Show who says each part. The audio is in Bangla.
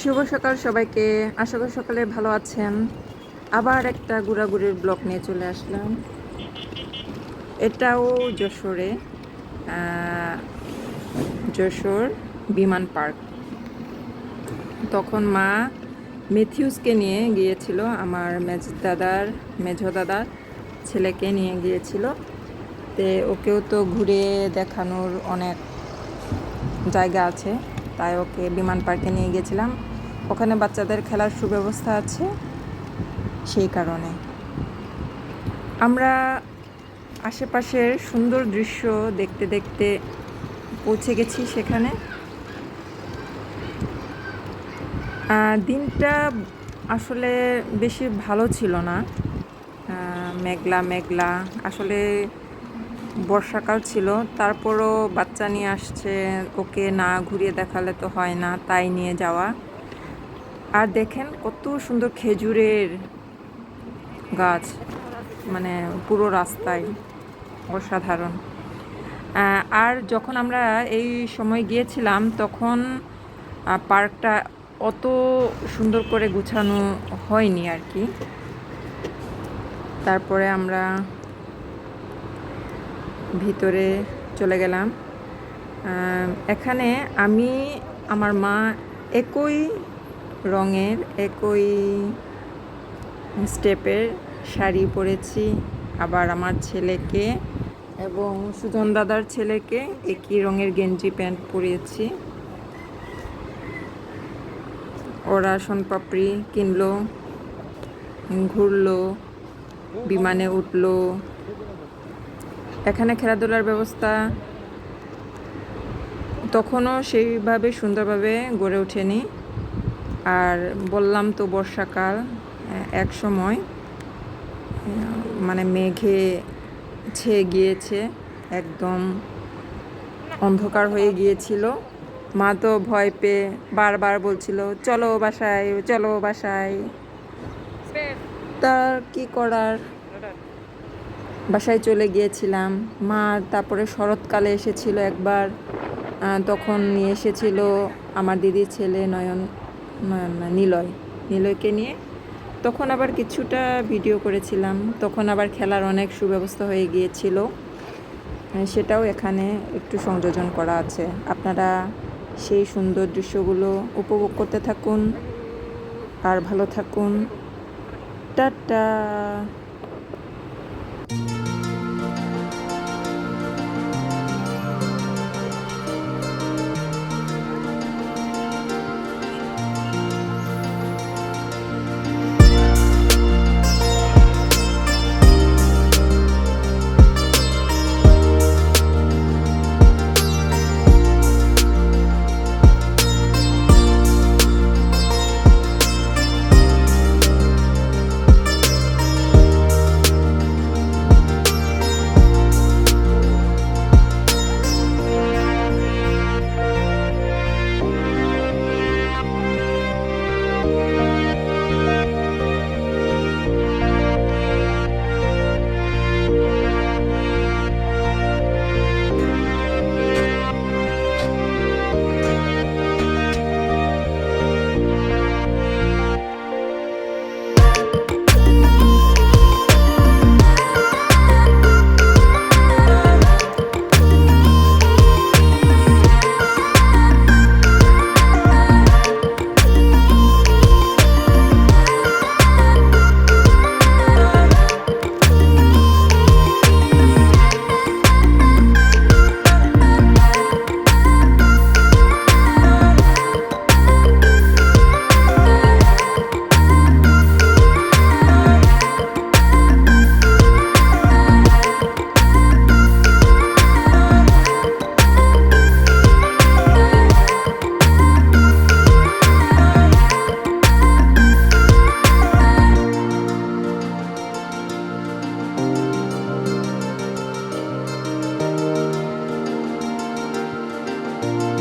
Speaker 1: শুভ সকাল সবাইকে। আশা করি সকালে ভালো আছেন। আবার একটা ঘোরাঘুরির ব্লক নিয়ে চলে আসলাম। এটাও যশোরে যশোর বিমান পার্ক। তখন মা মেথিউসকে নিয়ে গিয়েছিল, আমার মেজ দাদার মেঝ দাদার ছেলেকে নিয়ে গিয়েছিল। তে ওকেও তো ঘুরে দেখানোর অনেক জায়গা আছে, তাই ওকে বিমান পার্কে নিয়ে গেছিলাম ওখানে বাচ্চাদের খেলার সুব্যবস্থা আছে সেই কারণে। আমরা আশেপাশের সুন্দর দৃশ্য দেখতে দেখতে পৌঁছে গেছি সেখানে। দিনটা আসলে বেশি ভালো ছিল না। মেঘলা মেঘলা। আসলে বর্ষাকাল ছিল, তারপরও বাচ্চা নিয়ে আসছে, ওকে না ঘুরিয়ে দেখালে তো হয় না, তাই নিয়ে যাওয়া। আর দেখেন কত সুন্দর খেজুরের গাছ মানে পুরো রাস্তায়, অসাধারণ। আর যখন আমরা এই সময় গিয়েছিলাম, তখন পার্কটা অত সুন্দর করে গুছানো হয়নি আর কি। তারপরে আমরা ভিতরে চলে গেলাম। এখানে আমি, আমার মা একই রঙের একই স্টেপের শাড়ি পরেছি। আবার আমার ছেলেকে এবং সুজন দাদার ছেলেকে একই রঙের গেঞ্জি প্যান্ট পরিয়েছি। ওরা সোনপাপড়ি কিনলো, ঘুরলো, বিমানে উঠল। এখানে খেলাধুলার ব্যবস্থা তখনও সেইভাবে সুন্দরভাবে গড়ে ওঠেনি। আর বললাম তো বর্ষাকাল এক সময় মানে মেঘে ছেয়ে গিয়েছে, একদম অন্ধকার হয়ে গিয়েছিল। মা তো ভয় পেয়ে বারবার বলছিল, চলো বাসায় চলো বাসায়। তার কি করার? বাসায় চলে গিয়েছিলাম। মা তারপরে শরৎকালে এসেছিল একবার তখন নিয়ে এসেছিল আমার দিদির ছেলে নয়ন নিলয়। নিলয়কে নিয়ে তখন আবার কিছুটা ভিডিও করেছিলাম। তখন আবার খেলার অনেক সুব্যবস্থা হয়ে গিয়েছিল। সেটাও এখানে একটু সংযোজন করা আছে। আপনারা সেই সুন্দর দৃশ্যগুলো উপভোগ করতে থাকুন। আর ভালো থাকুন। টাটা! Bye.